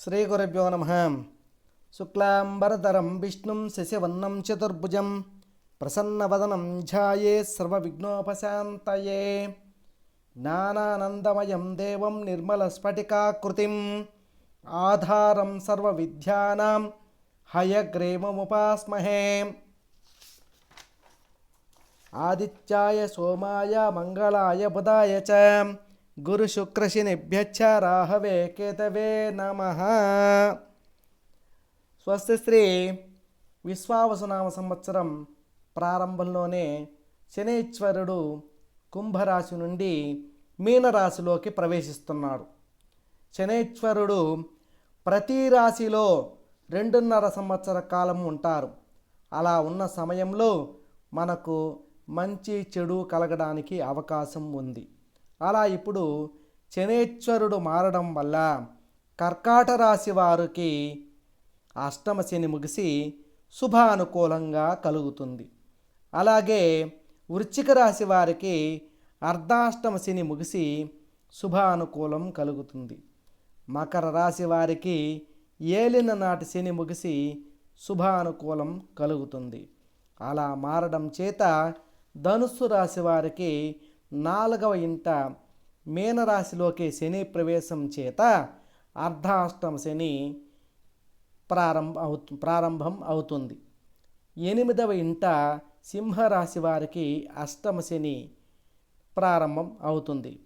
శ్రీగురుభ్యో నమ. శుక్లాంబరధరం విష్ణుం శశివర్ణం చతుర్భుజం ప్రసన్నవదనం ధ్యాయే సర్వవిఘ్నోపశాంతయే. జ్ఞానానందమయం దేవం నిర్మలస్ఫటికాకృతిం ఆధారం సర్వవిద్యానాం హయగ్రీమముపాస్మహే ఆదిత్యాయ సోమాయ మంగళాయ బుధాయ చ. గురుశుక్రశనిభ్యచ్చ రాహవే కేతవే నమ. స్వస్తి శ్రీ విశ్వావసునామ సంవత్సరం ప్రారంభంలోనే శనేశ్వరుడు కుంభరాశి నుండి మీనరాశిలోకి ప్రవేశిస్తున్నాడు. శనేశ్వరుడు ప్రతి రాశిలో రెండున్నర సంవత్సర కాలం ఉంటారు. అలా ఉన్న సమయంలో మనకు మంచి చెడు కలగడానికి అవకాశం ఉంది. అలా ఇప్పుడు శనేశ్వరుడు మారడం వల్ల కర్కాట రాశి వారికి అష్టమ శని ముగిసి శుభానుకూలంగా కలుగుతుంది. అలాగే వృశ్చిక రాశి వారికి అర్ధాష్టమ శని ముగిసి శుభానుకూలం కలుగుతుంది. మకర రాశి వారికి ఏలిన నాటి శని ముగిసి శుభానుకూలం కలుగుతుంది. అలా మారడం చేత ధనుస్సు రాశి వారికి నాలుగవ ఇంట మీనరాశిలోకి శని ప్రవేశం చేత అర్ధాష్టమ శని ప్రారంభ అవుతు ప్రారంభం అవుతుంది. ఎనిమిదవ ఇంట సింహరాశి వారికి అష్టమ శని ప్రారంభం అవుతుంది.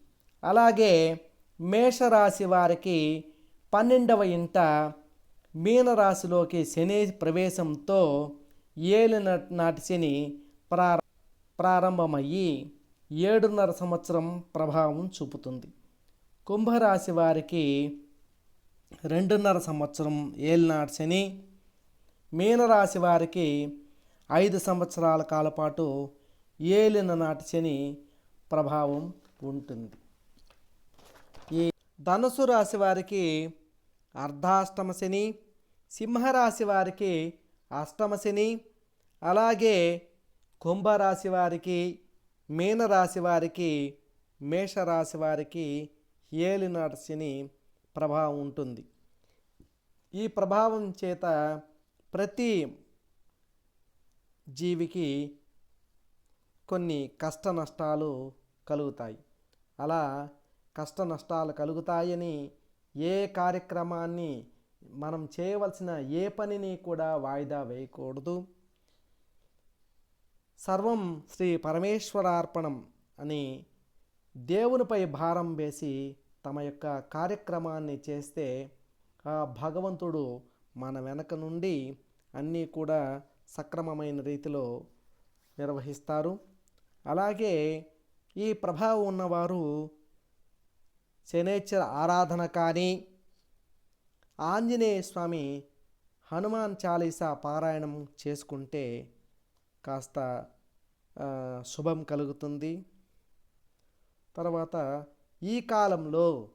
అలాగే మేషరాశి వారికి పన్నెండవ ఇంట మీనరాశిలోకి శని ప్రవేశంతో ఏలిన నాటి శని ప్రారం ప్రారంభమయ్యి ఏడున్నర సంవత్సరం ప్రభావం చూపుతుంది. కుంభరాశి వారికి రెండున్నర సంవత్సరం ఏలినాడు శని మీనరాశి వారికి ఐదు సంవత్సరాల కాలపాటు ఏలిన నాటి శని ప్రభావం ఉంటుంది. ఈ ధనుసు రాశి వారికి అర్ధాష్టమ శని సింహరాశి వారికి అష్టమ శని అలాగే కుంభరాశి వారికి మీనరాశి వారికి మేషరాశి వారికి ఏలినాటి శని ప్రభావం ఉంటుంది. ఈ ప్రభావం చేత ప్రతి జీవికి కొన్ని కష్ట నష్టాలు కలుగుతాయి. అలా కష్ట నష్టాలు కలుగుతాయని ఏ కార్యక్రమాన్ని మనం చేయవలసిన ఏ పనిని కూడా వాయిదా వేయకూడదు. సర్వం శ్రీ పరమేశ్వరార్పణం అని దేవునిపై భారం వేసి తమ యొక్క కార్యక్రమాన్ని చేస్తే ఆ భగవంతుడు మన వెనక నుండి అన్నీ కూడా సక్రమమైన రీతిలో నిర్వహిస్తారు. అలాగే ఈ ప్రభావం ఉన్నవారు శనేశ్వర ఆరాధన కానీ ఆంజనేయ స్వామి హనుమాన్ చాలీసా పారాయణం చేసుకుంటే కాస్త శుభం కలుగుతుంది. తర్వాత ఈ కాలంలో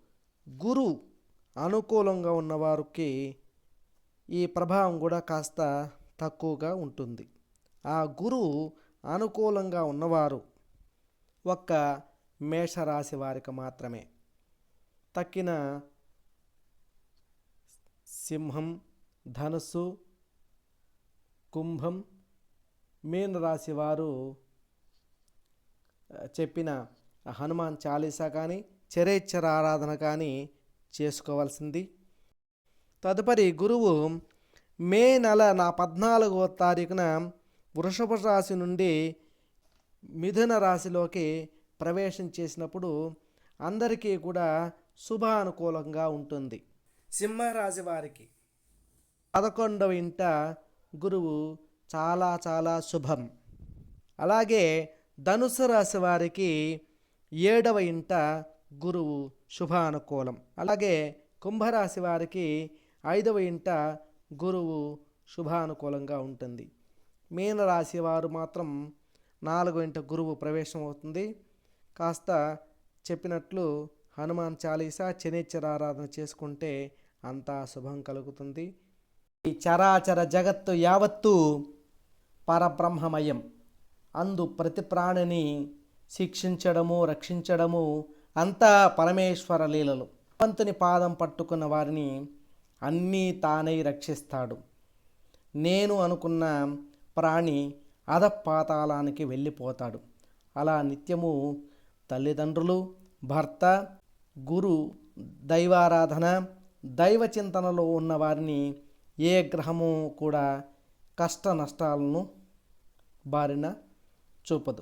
గురు అనుకూలంగా ఉన్నవారికి ఈ ప్రభావం కూడా కాస్త తక్కువగా ఉంటుంది. ఆ గురువు అనుకూలంగా ఉన్నవారు ఒక్క మేషరాశి వారికి మాత్రమే. తక్కిన సింహం ధనుస్సు కుంభం మీనరాశి వారు చెప్పిన హనుమాన్ చాలీసా కానీ చరేచ్చర ఆరాధన కానీ చేసుకోవాల్సింది. తదుపరి గురువు మే నెల నా పద్నాలుగో తారీఖున వృషభ రాశి నుండి మిథున రాశిలోకి ప్రవేశం చేసినప్పుడు అందరికీ కూడా శుభానుకూలంగా ఉంటుంది. సింహరాశి వారికి పదకొండవ ఇంట గురువు చాలా చాలా శుభం. అలాగే ధనుసు రాశి వారికి ఏడవ ఇంట గురువు శుభానుకూలం. అలాగే కుంభరాశి వారికి ఐదవ ఇంట గురువు శుభానుకూలంగా ఉంటుంది. మీనరాశి వారు మాత్రం నాలుగో ఇంట గురువు ప్రవేశం అవుతుంది. కాస్త చెప్పినట్లు హనుమాన్ చాలీసా శనిచ్చర ఆరాధన చేసుకుంటే అంతా శుభం కలుగుతుంది. ఈ చరాచర జగత్తు యావత్తు పరబ్రహ్మమయం. అందు ప్రతి ప్రాణిని శిక్షించడము రక్షించడము అంతా పరమేశ్వర లీలలు. భగవంతుని పాదం పట్టుకున్న వారిని అన్నీ తానై రక్షిస్తాడు. నేను అనుకున్న ప్రాణి అధపాతాళానికి వెళ్ళిపోతాడు. అలా నిత్యము తల్లిదండ్రులు భర్త గురు దైవారాధన దైవ చింతనలో ఉన్నవారిని ఏ గ్రహము కూడా కష్ట నష్టాలను బారిన చూపదు.